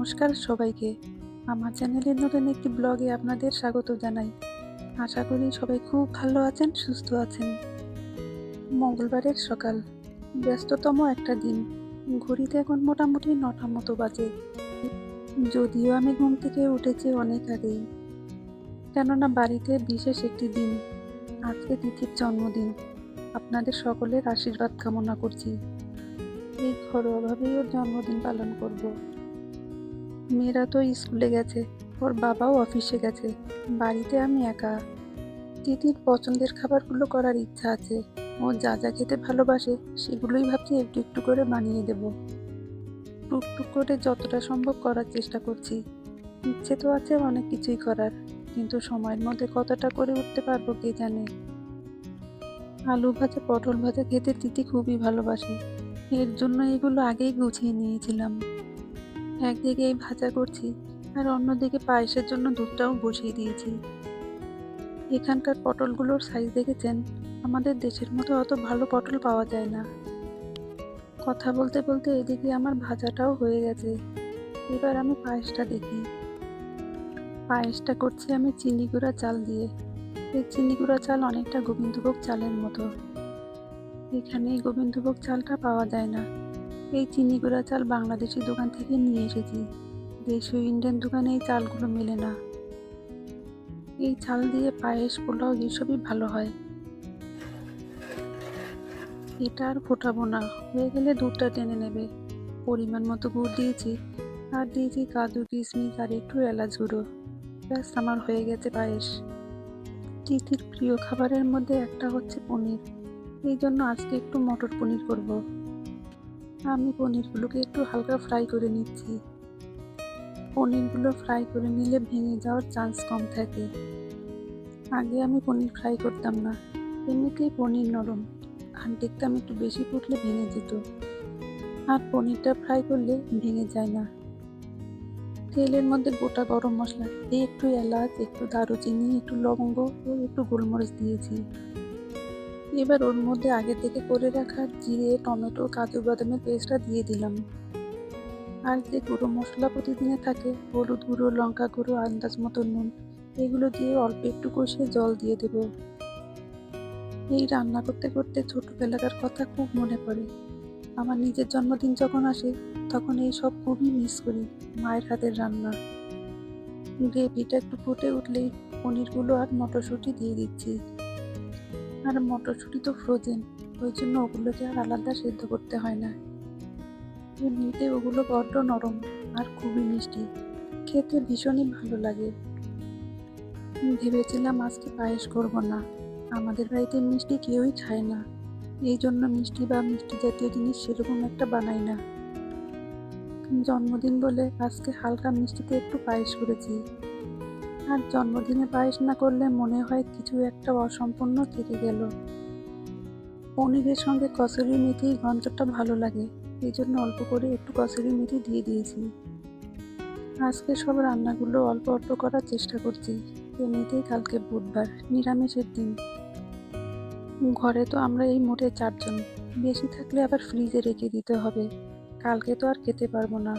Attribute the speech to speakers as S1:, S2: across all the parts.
S1: নমস্কার সবাইকে। আমার চ্যানেলের নতুন একটি ব্লগে আপনাদের স্বাগত জানাই। আশা করি সবাই খুব ভালো আছেন, সুস্থ আছেন। মঙ্গলবারের সকাল, ব্যস্ততম একটা দিন। ঘড়িতে এখন মোটামুটি নটা মতো বাজে। যদিও আমি ঘুম থেকে উঠেছি অনেক আগেই। কেননা বাড়িতে বিশেষ একটি দিন, আজকে তিথির জন্মদিন। আপনাদের সকলের আশীর্বাদ কামনা করছি। এই ঘরোয়াভাবেই ওর জন্মদিন পালন করব। মেয়েরা তো স্কুলে গেছে, ওর বাবাও অফিসে গেছে, বাড়িতে আমি একা। তিতির পছন্দের খাবারগুলো করার ইচ্ছা আছে, ও যা যা খেতে ভালোবাসে সেগুলোই ভাবছি একটু একটু করে বানিয়ে দেব। টুকটুক করে যতটা সম্ভব করার চেষ্টা করছি। ইচ্ছে তো আছে অনেক কিছুই করার, কিন্তু সময়ের মধ্যে কতটা করে উঠতে পারব কে জানে? আলু ভাজা, পটল ভাজা খেতে তিতি খুবই ভালোবাসে, এর জন্য এগুলো আগেই গুছিয়ে নিয়েছিলাম। একদিকে এই ভাজা করছি আর অন্যদিকে পায়েসের জন্য দুধটাও বসিয়ে দিয়েছি। এখানকার পটলগুলোর সাইজ দেখেছেন? আমাদের দেশের মতো অত ভালো পটল পাওয়া যায় না। কথা বলতে বলতে এদিকে আমার ভাজাটাও হয়ে গেছে। এবার আমি পায়েসটা দেখি। পায়েসটা করছি আমি চিনি গুঁড়া চাল দিয়ে। এই চিনি গুঁড়া চাল অনেকটা গোবিন্দভোগ চালের মতো। এখানে গোবিন্দভোগ চালটা পাওয়া যায় না। এই চিনি গুঁড়া চাল বাংলাদেশি দোকান থেকে নিয়ে এসেছি। দেশীয় ইন্ডিয়ান দোকানে এই চালগুলো মেলে না। এই চাল দিয়ে পায়েস, পোলাও এসবই ভালো হয়। এটা আর ফোটাবো না। হয়ে গেলে দুধটা টেনে নেবে। পরিমাণ মতো গুড় দিয়েছি। আর দিয়েছি কাজু, কিশমিশ আর একটু এলাচ গুঁড়ো। ব্যাস, আমার হয়ে গেছে পায়েস। তিথির প্রিয় খাবারের মধ্যে একটা হচ্ছে পনির। এই জন্য আজকে একটু মটর পনির করব। আমি পনিরগুলোকে একটু হালকা ফ্রাই করে নিচ্ছি। পনিরগুলো ফ্রাই করে নিলে ভেঙে যাওয়ার চান্স কম থাকে। আগে আমি পনির ফ্রাই করতাম না, এমনিতেই পনির নরম। আর দেখতাম একটু বেশি ফুটলে ভেঙে যেত। আর পনিরটা ফ্রাই করলে ভেঙে যায় না। তেলের মধ্যে গোটা গরম মশলা, একটু এলাচ, একটু দারুচিনি, একটু লবঙ্গ ও একটু গোলমরিচ দিয়েছি। এবার ওর মধ্যে আগে থেকে করে রাখা জিরে, টমেটো, কাজু বাদামের পেস্টটা দিয়ে দিলাম। আর যে গুঁড়ো মশলা প্রতিদিনে থাকে, হলুদ গুঁড়ো, লঙ্কা গুঁড়ো, আন্দাজ মতো নুন, এগুলো দিয়ে অল্প একটু কষিয়ে জল দিয়ে দেব। এই রান্না করতে করতে ছোটবেলাকার কথা খুব মনে পড়ে। আমার নিজের জন্মদিন যখন আসে, তখন এই সব খুবই মিস করি, মায়ের হাতের রান্না। গ্রেভিটা একটু ফুটে উঠলেই পনিরগুলো আর মটরশুঁটি দিয়ে দিচ্ছি। আর মটরশুঁটি তো ফ্রোজেন ওই জন্য ওগুলোকে আর আলাদা সেদ্ধ করতে হয় না। এমনিতে ওগুলো বড্ড নরম আর খুবই মিষ্টি, খেতে ভীষণই ভালো লাগে। ভেবেছিলাম আজকে পায়েস করব না, আমাদের বাড়িতে মিষ্টি কেউই খায় না, এই জন্য মিষ্টি বা মিষ্টি জাতীয় জিনিস সেরকম একটা বানাই না। জন্মদিন বলে আজকে হালকা মিষ্টিতে একটু পায়েস করেছি আর জন্মদিনে পায়েস না করলে মনে হয় কিছু একটা অসম্পূর্ণ থেকে গেল। পনিরের সঙ্গে কসুরি মেথি গন্ধটা ভালো লাগে, এই জন্য অল্প করে একটু কসুরি মেথি দিয়ে দিয়েছি। আজকে সব রান্নাগুলো অল্প অল্প করার চেষ্টা করছি এমনিতেই কালকে বুধবার, নিরামিষের দিন। ঘরে তো আমরা এই মোটে চারজন, বেশি থাকলে আবার ফ্রিজে রেখে দিতে হবে, কালকে তো আর খেতে পারব না।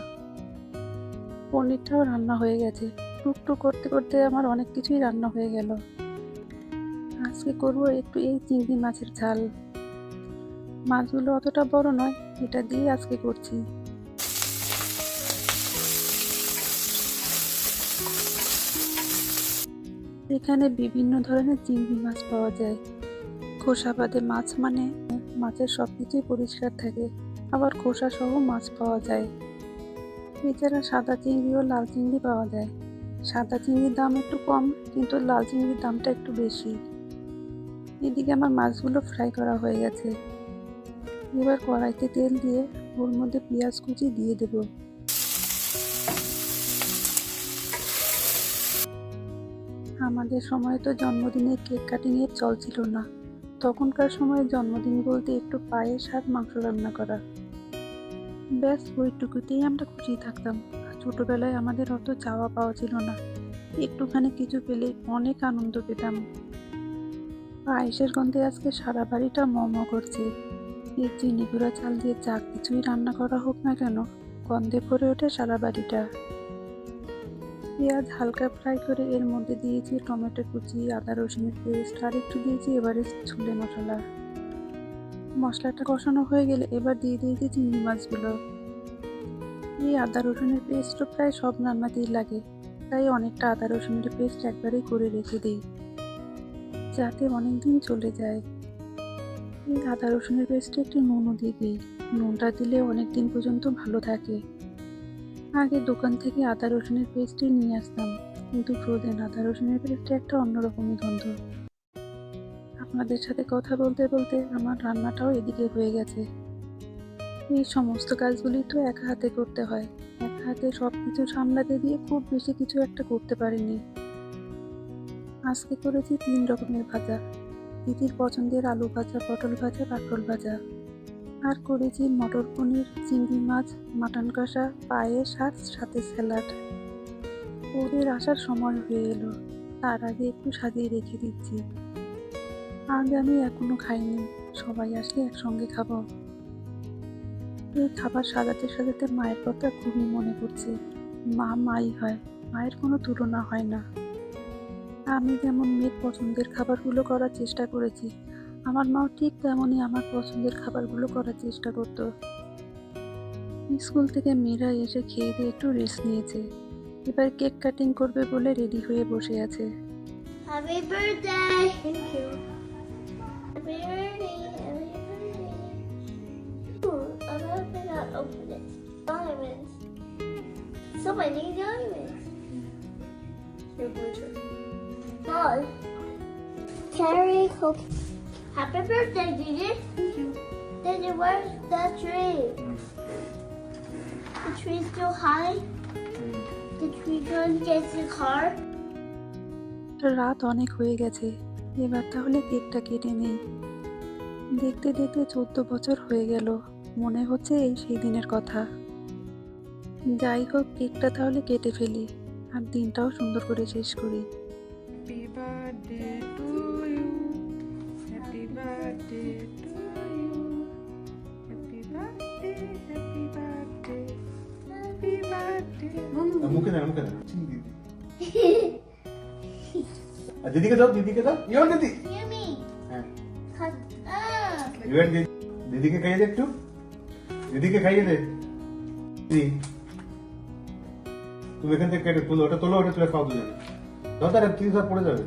S1: পনিরটাও রান্না হয়ে গেছে। টুকটুক করতে করতে আমার অনেক কিছুই রান্না হয়ে গেল। আজকে করব একটু এই চিংড়ি মাছের ঝাল। মাছগুলো অতটা বড় নয়, এটা দিয়ে আজকে করছি। এখানে বিভিন্ন ধরনের চিংড়ি মাছ পাওয়া যায়। খোসা বাদে মাছ মানে মাছের সব কিছুই পরিষ্কার থাকে, আবার খোসা সহ মাছ পাওয়া যায়। এছাড়া সাদা চিংড়ি ও লাল চিংড়ি পাওয়া যায়। সাদা চিংড়ির দাম একটু কম, কিন্তু লাল চিংড়ির দামটা একটু বেশি। এদিকে আমার মাছগুলো ফ্রাই করা হয়ে গেছে। এবার কড়াইতে তেল দিয়ে ওর মধ্যে পেঁয়াজ কুচি দিয়ে দেব। আমাদের সময় তো জন্মদিনে কেক কাটিংয়ের চল ছিল না। তখনকার সময় জন্মদিন বলতে একটু পায়েস আর মাংস রান্না করা। ব্যাস, ওইটুকুতেই আমরা খুশি থাকতাম। ছোটবেলায় আমাদের অত চাওয়া পাওয়া ছিল না। একটুখানি কিছু পেলে অনেক আনন্দ পেতাম। পায়েসের গন্ধে আজকে সারা বাড়িটা মম করছে। এই চিনি গুঁড়া চাল দিয়ে যা কিছুই রান্না করা হোক না কেন, গন্ধে ভরে ওঠে সারা বাড়িটা। পেঁয়াজ হালকা ফ্রাই করে এর মধ্যে দিয়েছি টমেটো কুচি, আদা রসুনের পেস্ট আর একটু দিয়েছি এবারে ছোলে মশলা। মশলাটা কষানো হয়ে গেলে এবার দিয়ে দিয়েছি চিংড়ি মাছগুলো। এই আদা রসুনের পেস্টও প্রায় সব রান্নাতেই লাগে। তাই অনেকটা আদা রসুনের পেস্ট একবারেই করে রেখে দিই। যাতে অনেক দিন চলে যায়। এই আদা রসুনের পেস্টে একটু নুনও দিয়ে দিই। নুনটা দিলে অনেক দিন পর্যন্ত ভালো থাকে। আগে দোকান থেকে আদা রসুনের পেস্টই নিয়ে আসতাম। কিন্তু ফ্রোজেন আদা রসুনের পেস্টে একটা অন্যরকমই গন্ধ। আপনাদের সাথে কথা বলতে বলতে আমার রান্নাটাও এদিকে হয়ে গেছে। এই সমস্ত কাজগুলি তো এক হাতে করতে হয়। এক হাতে সব কিছু সামলাতে দিয়ে খুব বেশি কিছু একটা করতে পারিনি। আজকে করেছি তিন রকমের ভাজা। দিদির পছন্দের আলু ভাজা, পটল ভাজা কাঁকরোল ভাজা। আর করেছি মটর পনির, চিংড়ি মাছ, মাটন কষা, পায়েস আর সাথে স্যালাড। ওদের আসার সময় হয়ে এলো। তার আগে একটু সাজিয়ে রেখে দিচ্ছি। আজ আমি এখনও খাইনি। সবাই আসলে একসঙ্গে খাব। এই খাবার সাজাতে সাজাতে মায়ের কথা খুবই মনে পড়ছে মা মাই হয়, মায়ের কোনো তুলনা হয় না আমি যেমন মেয়ের পছন্দের খাবারগুলো করার চেষ্টা করেছি, আমার মাও ঠিক তেমনই আমার পছন্দের খাবারগুলো করার চেষ্টা করতো স্কুল থেকে মেয়েরা এসে খেয়ে দিয়ে একটু রেস্ট নিয়েছে এবার কেক কাটিং করবে বলে রেডি হয়ে বসে আছে
S2: Happy birthday! Thank you. Happy birthday! I'm hoping I'll open it. Diamonds. So many diamonds.
S3: Your Bluetooth.
S2: Mom. Carrie Coke. Happy birthday, Gigi.
S3: Thank you.
S2: Daddy, where's the tree? The tree's still high? The tree gonna get the car?
S1: রাত অনেক হয়ে গেছে এবার তাহলে কেকটা কেটে নেই দেখতে দেখতে চোদ্দ বছর হয়ে গেল মনে হচ্ছে এই সেই দিনের কথা যাই হোক কেকটা তাহলে কেটে ফেলি আর দিনটাও সুন্দর করে শেষ করি
S3: Happy birthday to you. Happy birthday to you. Happy birthday, happy birthday. Happy birthday.
S4: আর মুখে দেন মুখে দেন চিনি দিদি আর দিদিকে দাও দিদিকে দাও ইয়ন দিদি হ্যাঁ দিদি দিদিকে খাইয়ে দে একটু দিদিকে খাইয়ে দে। তুমি এখান থেকে কেটে তুলো ওটা তোলো ওটা তুলে খাও দুজনে। দাও তার তিন সব পড়ে যাবে.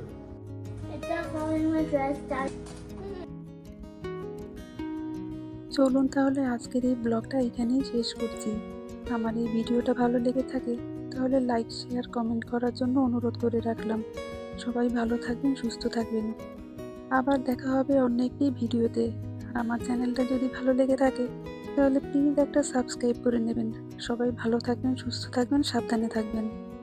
S1: চলুন তাহলে আজকের এই ব্লগটা এখানেই শেষ করছি। আমার এই ভিডিওটা ভালো লেগে থাকে তাহলে লাইক শেয়ার কমেন্ট করার জন্য অনুরোধ করে রাখলাম। সবাই ভালো থাকবেন সুস্থ থাকবেন। আবার দেখা হবে অন্য একটি ভিডিওতে। আর আমার চ্যানেলটা যদি ভালো লেগে থাকে তাহলে প্লিজ একটা সাবস্ক্রাইব করে নেবেন। সবাই ভালো থাকবেন সুস্থ থাকবেন সাবধানে থাকবেন।